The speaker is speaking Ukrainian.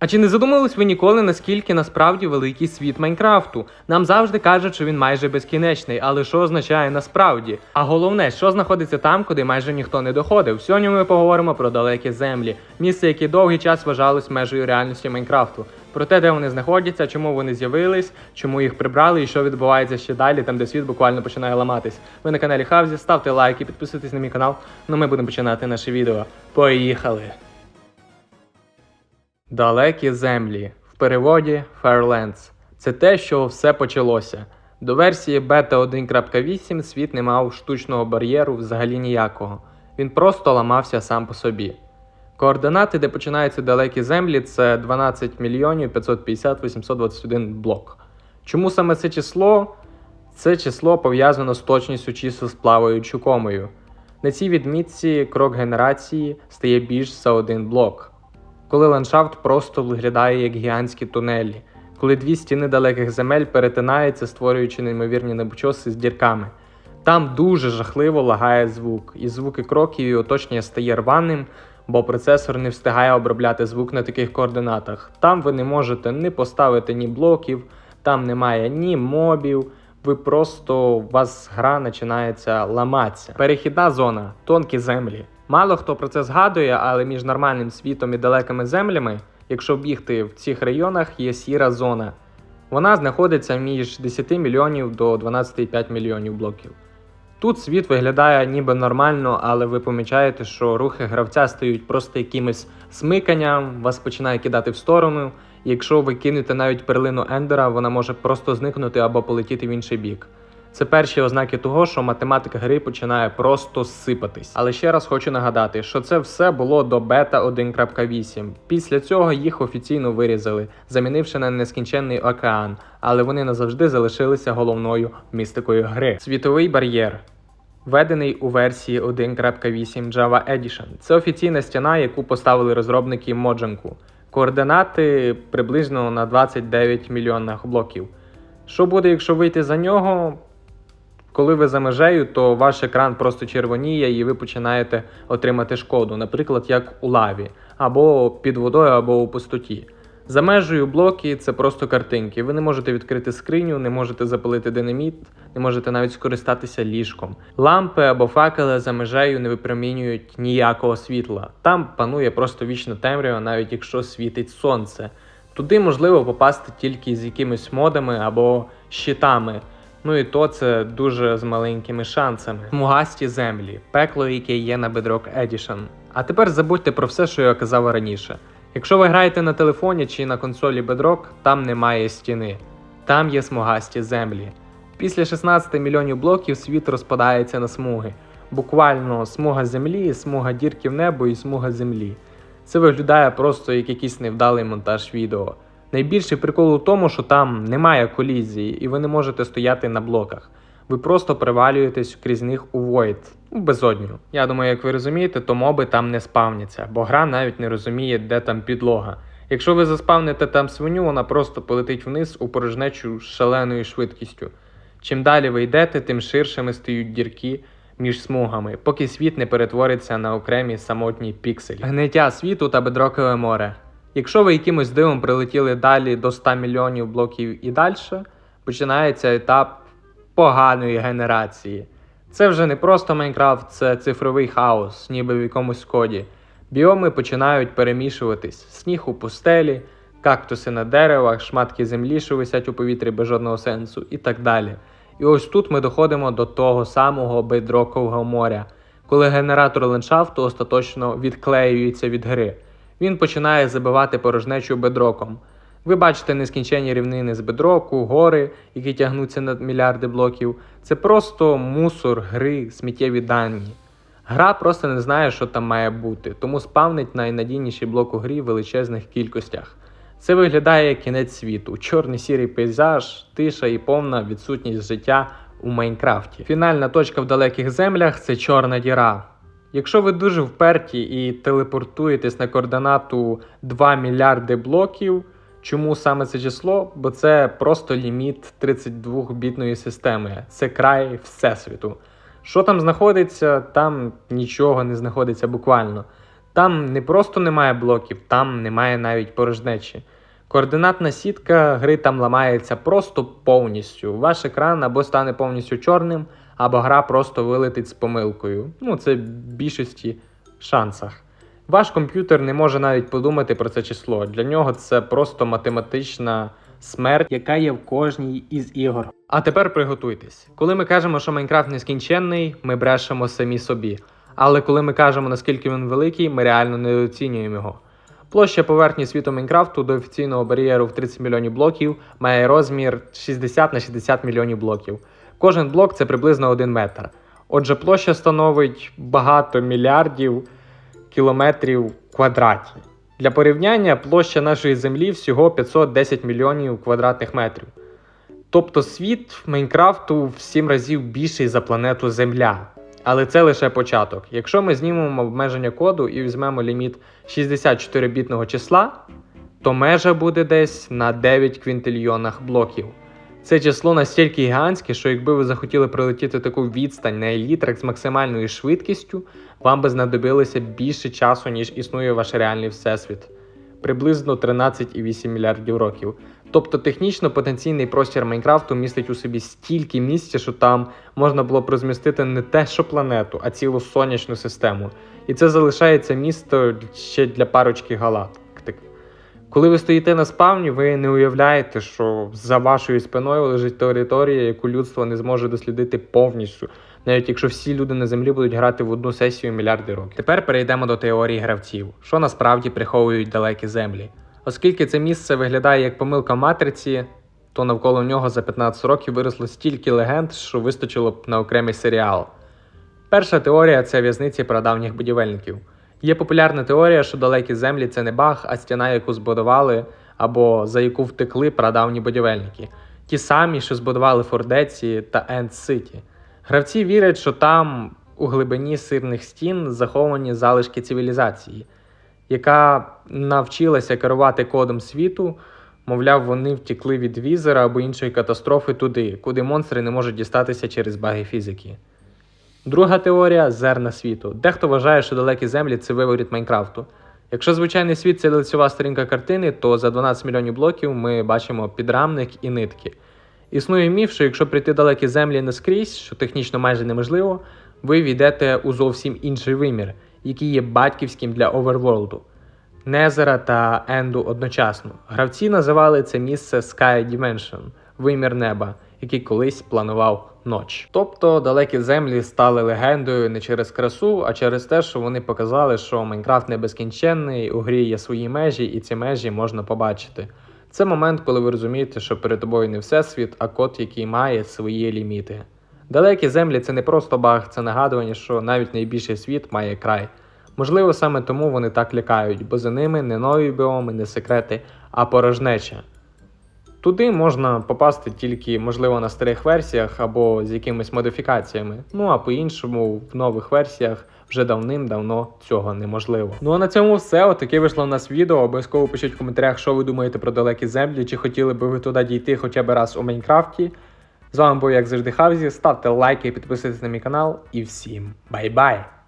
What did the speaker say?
А чи не задумались ви ніколи, наскільки насправді великий світ Майнкрафту? Нам завжди кажуть, що він майже безкінечний, але що означає насправді? А головне, що знаходиться там, куди майже ніхто не доходив. Сьогодні ми поговоримо про далекі землі, місце, яке довгий час вважалось межею реальності Майнкрафту. Про те, де вони знаходяться, чому вони з'явились, чому їх прибрали і що відбувається ще далі, там де світ буквально починає ламатись. Ви на каналі Хавзі, ставте лайки, підписуйтесь на мій канал. Ну ми будемо починати наше відео. Поїхали! Далекі землі в переводі Fairlands. Це те, що все почалося. До версії бета 1.8 світ не мав штучного бар'єру взагалі ніякого. Він просто ламався сам по собі. Координати, де починаються далекі землі, це 12 мільйонів 550 821 блок. Чому саме це число? Це число пов'язано з точністю чисел з плаваючою комою. На цій відмітці крок генерації стає більш за один блок коли ландшафт просто виглядає як гігантські тунелі, коли дві стіни далеких земель перетинаються, створюючи неймовірні небочоси з дірками. Там дуже жахливо лагає звук, і звуки кроків і оточення стає рваним, бо процесор не встигає обробляти звук на таких координатах. Там ви не можете ні поставити ні блоків, там немає ні мобів. Ви просто у вас гра починається ламатися. Перехідна зона, тонкі землі. Мало хто про це згадує, але між нормальним світом і далекими землями, якщо бігти в цих районах, є сіра зона. Вона знаходиться між 10 мільйонів до 12,5 мільйонів блоків. Тут світ виглядає ніби нормально, але ви помічаєте, що рухи гравця стають просто якимось смиканням, вас починає кидати в сторону. Якщо ви кинете навіть перлину Ендера, вона може просто зникнути або полетіти в інший бік. Це перші ознаки того, що математика гри починає просто сипатись. Але ще раз хочу нагадати, що це все було до бета 1.8. Після цього їх офіційно вирізали, замінивши на нескінченний океан, але вони назавжди залишилися головною містикою гри. Світовий бар'єр. Введений у версії 1.8 Java Edition. Це офіційна стіна, яку поставили розробники Моджанку. Координати приблизно на 29 мільйонних блоків. Що буде, якщо вийти за нього? Коли ви за межею, то ваш екран просто червоніє і ви починаєте отримати шкоду, наприклад, як у лаві, або під водою, або у пустоті. За межею блоки це просто картинки. Ви не можете відкрити скриню, не можете запалити динаміт, не можете навіть скористатися ліжком. Лампи або факели за межею не випромінюють ніякого світла. Там панує просто вічна темрява, навіть якщо світить сонце. Туди можливо попасти тільки з якимись модами або щитами. Ну і то це дуже з маленькими шансами. Мугасті землі, пекло, яке є на Bedrock Edition. А тепер забудьте про все, що я казав раніше. Якщо ви граєте на телефоні чи на консолі Bedrock, там немає стіни, там є смугасті землі. Після 16 мільйонів блоків світ розпадається на смуги. Буквально смуга землі, смуга дірки в небо і смуга землі. Це виглядає просто як якийсь невдалий монтаж відео. Найбільший прикол у тому, що там немає колізії, і ви не можете стояти на блоках. Ви просто привалюєтесь крізь них у Void, у безодню. Я думаю, як ви розумієте, то моби там не спавняться, бо гра навіть не розуміє, де там підлога. Якщо ви заспавните там свиню, вона просто полетить вниз у порожнечу шаленою швидкістю. Чим далі ви йдете, тим ширшими стають дірки між смугами, поки світ не перетвориться на окремі самотні пікселі. Гниття світу та бедрокове море. Якщо ви якимось дивом прилетіли далі до 100 мільйонів блоків і далі, починається етап поганої генерації. Це вже не просто Майнкрафт, це цифровий хаос, ніби в якомусь коді. Біоми починають перемішуватись: сніг у пустелі, кактуси на деревах, шматки землі, що висять у повітрі без жодного сенсу, і так далі. І ось тут ми доходимо до того самого бейдрокового моря, коли генератор ландшафту остаточно відклеюється від гри. Він починає забивати порожнечу бедроком. Ви бачите нескінченні рівнини з бедроку, гори, які тягнуться на мільярди блоків. Це просто мусор, гри, сміттєві дані. Гра просто не знає, що там має бути, тому спавнить найнадійніший блок у грі в величезних кількостях. Це виглядає як кінець світу, чорний сірий пейзаж, тиша і повна відсутність життя у Майнкрафті. Фінальна точка в далеких землях це чорна діра. Якщо ви дуже вперті і телепортуєтесь на координату 2 мільярди блоків, чому саме це число? Бо це просто ліміт 32-бітної системи, це край Всесвіту. Що там знаходиться, там нічого не знаходиться буквально. Там не просто немає блоків, там немає навіть порожнечі. Координатна сітка гри там ламається просто повністю. Ваш екран або стане повністю чорним, або гра просто вилетить з помилкою. Ну, це в більшості шансах. Ваш комп'ютер не може навіть подумати про це число. Для нього це просто математична смерть, яка є в кожній із ігор. А тепер приготуйтесь. Коли ми кажемо, що Майнкрафт нескінченний, ми брешемо самі собі. Але коли ми кажемо, наскільки він великий, ми реально недооцінюємо його. Площа поверхні світу Майнкрафту до офіційного бар'єру в 30 мільйонів блоків має розмір 60 на 60 мільйонів блоків. Кожен блок це приблизно 1 метр. Отже, площа становить багато мільярдів кілометрів квадратів. Для порівняння площа нашої землі всього 510 мільйонів квадратних метрів. Тобто світ Майнкрафту в 7 разів більший за планету Земля. Але це лише початок. Якщо ми знімемо обмеження коду і візьмемо ліміт 64-бітного числа, то межа буде десь на 9 квінтильйонах блоків. Це число настільки гігантське, що якби ви захотіли пролетіти таку відстань на елітрах з максимальною швидкістю, вам би знадобилося більше часу, ніж існує ваш реальний всесвіт. Приблизно 13,8 мільярдів років. Тобто технічно потенційний простір Майнкрафту містить у собі стільки місця, що там можна було б розмістити не те, що планету, а цілу сонячну систему. І це залишається місто ще для парочки галактик. Коли ви стоїте на спавні, ви не уявляєте, що за вашою спиною лежить територія, яку людство не зможе дослідити повністю, навіть якщо всі люди на землі будуть грати в одну сесію мільярди років. Тепер перейдемо до теорії гравців, що насправді приховують далекі землі. Оскільки це місце виглядає як помилка матриці, то навколо нього за 15 років виросло стільки легенд, що вистачило б на окремий серіал. Перша теорія це в'язниці прадавніх будівельників. Є популярна теорія, що далекі землі це не баг, а стіна, яку збудували або за яку втекли прадавні будівельники, ті самі, що збудували фортеці та Енд Ситі. Гравці вірять, що там у глибині сирних стін заховані залишки цивілізації, яка навчилася керувати кодом світу. Мовляв, вони втекли від візера або іншої катастрофи туди, куди монстри не можуть дістатися через баги фізики. Друга теорія зерна світу. Дехто вважає, що далекі землі це виворіт Майнкрафту. Якщо звичайний світ це лицева сторінка картини, то за 12 мільйонів блоків ми бачимо підрамник і нитки. Існує міф, що якщо прийти далекі землі не скрізь, що технічно майже неможливо, ви війдете у зовсім інший вимір, який є батьківським для оверворлду. Незера та Енду одночасно. Гравці називали це місце Sky Dimension, вимір неба, який колись планував ноч. Тобто далекі землі стали легендою не через красу, а через те, що вони показали, що Майнкрафт не безкінченний, у грі є свої межі, і ці межі можна побачити. Це момент, коли ви розумієте, що перед тобою не всесвіт, а код, який має свої ліміти. Далекі землі це не просто баг, це нагадування, що навіть найбільший світ має край. Можливо, саме тому вони так лякають, бо за ними не нові біоми, не секрети, а порожнеча. Туди можна попасти тільки, можливо, на старих версіях або з якимись модифікаціями. Ну а по-іншому, в нових версіях вже давним-давно цього неможливо. Ну а на цьому все. Отаке вийшло в нас відео. Обов'язково пишіть в коментарях, що ви думаєте про далекі землі, чи хотіли би ви туди дійти хоча б раз у Майнкрафті. З вами був, як завжди, Хавзі. Ставте лайки, підписуйтесь на мій канал і всім бай-бай!